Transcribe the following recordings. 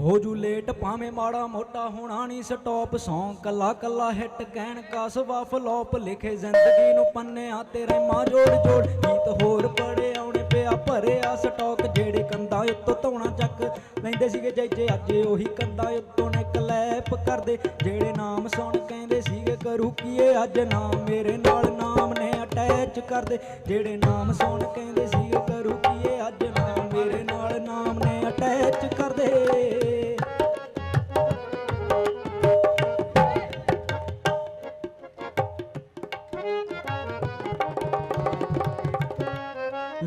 ਹੋ ਜੂ ਲੇਟ, ਭਾਵੇਂ ਮਾੜਾ ਮੋਟਾ ਹੋਣਾ ਨਹੀਂ ਸਟਾਪ ਸੌਂ ਕੱਲਾ ਕੱਲਾ ਹਿੱਟ ਕਹਿਣ ਕਾਸਵਾ ਫਲੋਪ ਲਿਖੇ ਜ਼ਿੰਦਗੀ ਨੂੰ ਪੰਨਿਆਂ ਤੇ ਰਹਿਮਾ ਜੋੜ ਜੋੜ। ਗੀਤ ਹੋਰ ਪੜੇ ਆਉਣੇ ਪਿਆ, ਭਰਿਆ ਸਟਾਕ ਜਿਹੜੇ ਕੰਧਾਂ ਉੱਤੋਂ ਧੋਣਾ ਚੱਕ ਲੈਂਦੇ ਸੀਗੇ ਜੈਜੇ ਅੱਜ ਉਹੀ ਕੰਧਾਂ ਉੱਤੋਂ ਨੇ ਕਲੈਪ ਕਰਦੇ। ਜਿਹੜੇ ਨਾਮ ਸੁਣ ਕਹਿੰਦੇ ਸੀਗੇ, ਕਰੂ ਕੀਏ ਅੱਜ ਨਾਮ? ਮੇਰੇ ਨਾਲ ਨਾਮ ਨੇ ਅਟੈਚ ਕਰਦੇ। ਜਿਹੜੇ ਨਾਮ ਸੁਣ ਕਹਿੰਦੇ ਸੀ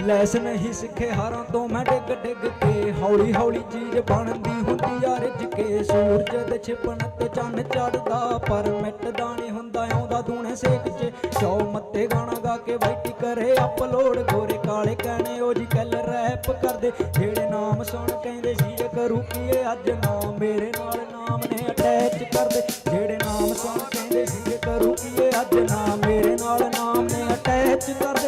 ਲੈਸ ਨਹੀਂ ਸਿੱਖੇ, ਹਾਰਾਂ ਤੋਂ ਮੈਂ ਡਿੱਗ ਡਿੱਗ ਕੇ। ਹੌਲੀ ਹੌਲੀ ਚੀਜ਼ ਬਣਦੀ ਹੁੰਦੀ ਆ, ਰਿੱਝ ਕੇ। ਸੂਰਜ ਦੇ ਛਿਪਣ ਤੇ ਚੰਨ ਚੜਦਾ, ਪਰ ਮਿਟਦਾ ਨਹੀਂ ਹੁੰਦਾ, ਆਉਂਦਾ ਦੂਣੇ ਸੇਕ 'ਚ। ਚੌ ਮੱਤੇ ਗਾਣਾ ਗਾ ਕੇ ਵਾਈਟੀ ਕਰੇ, ਅਪਲੋਡ ਗੋਰੇ ਕਾਲੇ ਕਹਿਣੇ, ਉਹ ਜੀ ਕੱਲ ਰੈਪ ਕਰਦੇ। ਜਿਹੜੇ ਨਾਮ ਸੁਣ ਕਹਿੰਦੇ ਸੀ ਇਹ ਕਰੂ ਕੀਏ ਅੱਜ ਨਾਮ? ਮੇਰੇ ਨਾਲ ਨਾਮ ਨੇ ਅਟੈਚ ਕਰਦੇ। ਜਿਹੜੇ ਨਾਮ ਸੁਣ ਕਹਿੰਦੇ ਸੀ ਇਹ ਕਰੂ ਕੀਏ ਅੱਜ ਨਾਮ? ਮੇਰੇ ਨਾਲ ਨਾਮ ਨੇ ਅਟੈਚ ਕਰਦੇ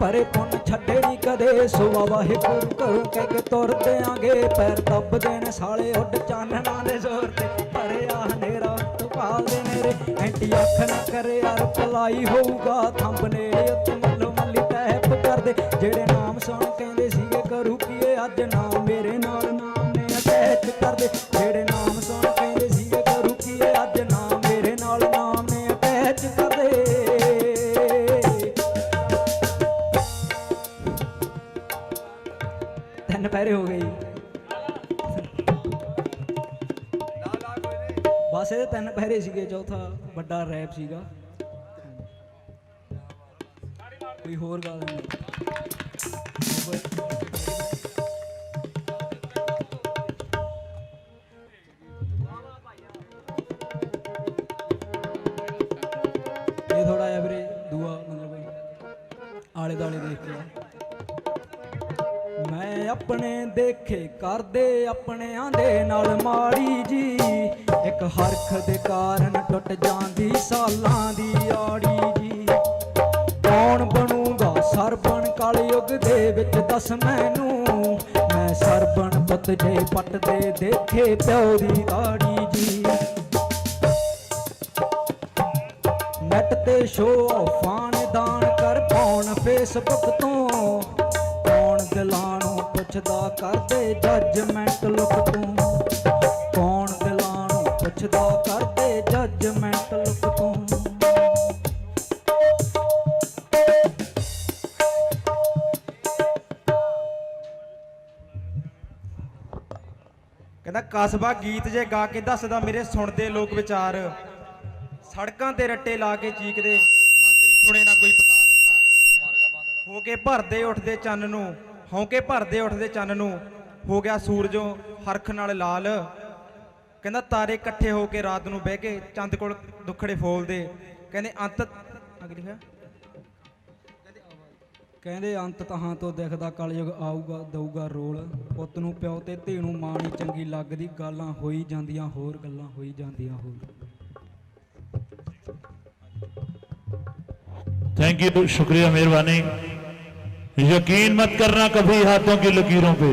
ਭਰੇ ਪੁੰਨ ਛੱਡੇ ਨਹੀਂ ਕਦੇ ਸੁਵਾ ਵਾਹਿਗੁਰੂ ਕਰੂੰ ਕਹਿ ਕੇ ਤੁਰਦੇ ਪੈਰ ਦੱਬਦੇ ਨੇ ਸਾਲੇ ਉੱਡ ਚਾਨਣਾ ਦੇ ਜ਼ੋਰ ਤੇ। ਭਰਿਆ ਹਨੇਰਾ ਤੁਪਾਲਦੇ ਨੇ ਰੇ ਐਂਟੀ ਅੱਖ ਨਾ ਕਰੇ ਯਾਰ ਪਲਾਈ ਹੋਊਗਾ। ਥੰਬ ਨੇੜੇ ਉੱਤੇ ਮੱਲੋ ਮੱਲੀ ਟੈਪ ਕਰਦੇ। ਜਿਹੜੇ ਨਾਮ ਸੁਣ ਕਹਿੰਦੇ ਸੀਗੇ, ਕਰੂ ਕੀਏ ਅੱਜ ਨਾਮ? ਤਿੰਨ ਹੋ ਗਏ ਬਸ ਇਹਦੇ ਤਿੰਨ ਪਹਿਰੇ ਸੀਗੇ, ਚੌਥਾ ਵੱਡਾ ਰੈਪ ਸੀਗਾ। ਕੋਈ ਹੋਰ ਗੱਲ ਨਹੀਂ। ਇਹ ਥੋੜਾ ਜਿਹਾ ਵੀਰੇ ਦੂਆ, ਮਤਲਬ ਆਲੇ ਦਾਲੇ ਦੇਖ ਕੇ। ਮੈਂ ਆਪਣੇ ਦੇਖੇ ਕਰਦੇ ਆਪਣਿਆਂ ਦੇ ਨਾਲ ਮਾੜੀ ਜੀ। ਇੱਕ ਹਰਖ ਦੇ ਕਾਰਨ ਟੁੱਟ ਜਾਂਦੀ ਸਾਲਾਂ ਦੀ ਆੜੀ ਜੀ। ਕੌਣ ਬਣੂਗਾ ਸਰਬਣ ਕਲਯੁਗ ਦੇ ਵਿੱਚ ਦੱਸ ਮੈਨੂੰ। ਮੈਂ ਸਰਬਣ ਪੁੱਤ ਜੇ ਪੱਟ ਦੇ ਦੇਖੇ ਪਿਓ ਦੀ ਦਾੜੀ ਜੀ। ਨੈਟ ਤੇ ਸ਼ੋ ਆਫਾਂ ਦਾਨ ਕਰ ਪਾਉਣ ਫੇਸਬੁੱਕ ਤੋਂ। ਕੌਣ ਪੁੱਛਦਾ ਕਰਦੇ ਜੱਜਮੈਂਟ ਲੁੱਕ ਤੋਂ? ਕੌਣ ਦਿਲਾਂ ਪੁੱਛਦਾ ਕਰਦੇ ਜੱਜਮੈਂਟ ਲੁੱਕ ਤੋਂ? ਕਹਿੰਦਾ ਕਸਬਾ ਗੀਤ ਜੇ ਗਾ ਕੇ ਦੱਸਦਾ ਮੇਰੇ ਸੁਣਦੇ ਲੋਕ ਵਿਚਾਰ। ਸੜਕਾਂ ਤੇ ਰੱਟੇ ਲਾ ਕੇ ਚੀਕਦੇ। ਮੰਤਰੀ ਸੁਣੇ ਨਾ ਕੋਈ ਪੁਕਾਰ। ਹੋ ਕੇ ਭਰਦੇ ਉੱਠਦੇ ਚੰਨ ਨੂੰ। ਹੌਂਕੇ ਭਰਦੇ ਉੱਠਦੇ ਚੰਨ ਨੂੰ ਹੋ ਗਿਆ ਸੂਰਜੋਂ ਹਰਖ ਨਾਲ ਲਾਲ। ਕਹਿੰਦਾ ਤਾਰੇ ਇਕੱਠੇ ਹੋ ਕੇ ਰਾਤ ਨੂੰ ਬਹਿ ਕੇ ਚੰਦ ਕੋਲ ਦੁੱਖੜੇ ਫੋਲਦੇ। ਕਹਿੰਦੇ ਅੰਤ ਅਗਲੀ ਹੈ? ਕਹਿੰਦੇ ਅੰਤ ਤਹਾਂ ਤੋਂ ਦਿਖਦਾ ਕਲਯੁਗ ਆਊਗਾ ਦਊਗਾ ਰੋਲ। ਪੁੱਤ ਨੂੰ ਪਿਓ ਤੇ ਧੀ ਨੂੰ ਮਾਂ ਨਹੀਂ ਚੰਗੀ ਲੱਗਦੀ ਗੱਲਾਂ ਹੋਈ ਜਾਂਦੀਆਂ ਹੋਰ ਗੱਲਾਂ ਹੋਈ ਜਾਂਦੀਆਂ ਹੋਰ। ਥੈਂਕ ਯੂ ਸ਼ੁਕਰੀਆ ਮਿਹਰਬਾਨੀ। यकीन मत करना कभी हाथों की लकीरों पे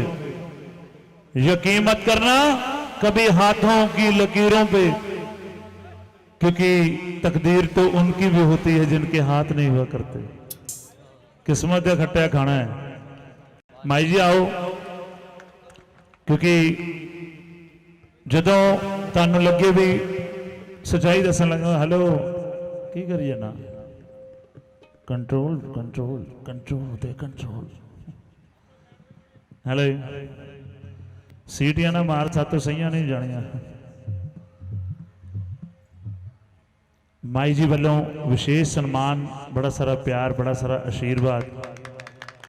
यकीन मत करना कभी हाथों की लकीरों पे क्योंकि तकदीर तो उनकी भी होती है जिनके हाथ नहीं हुआ करते किस्मत का खट्टा खाना है माई जी आओ ਕਿਉਂਕਿ ਜਦੋਂ ਤੁਹਾਨੂੰ ਲੱਗੇ ਵੀ ਸਚਾਈ ਦੱਸਣ ਲੱਗਾ ਹੈਲੋ ਕੀ ਕਰੀ ਜਾਣਾ ਕੰਟਰੋਲ ਕੰਟਰੋਲ ਕੰਟਰੋਲ ਤੇ ਕੰਟਰੋਲ ਹੈਲੋ ਸੀਟੀਆਂ ਨਾ ਮਾਰ ਸਾਤੋਂ ਸਹੀਆਂ ਨਹੀਂ ਜਾਣੀਆਂ। ਮਾਈ ਜੀ ਵੱਲੋਂ ਵਿਸ਼ੇਸ਼ ਸਨਮਾਨ, ਬੜਾ ਸਾਰਾ ਪਿਆਰ, ਬੜਾ ਸਾਰਾ ਆਸ਼ੀਰਵਾਦ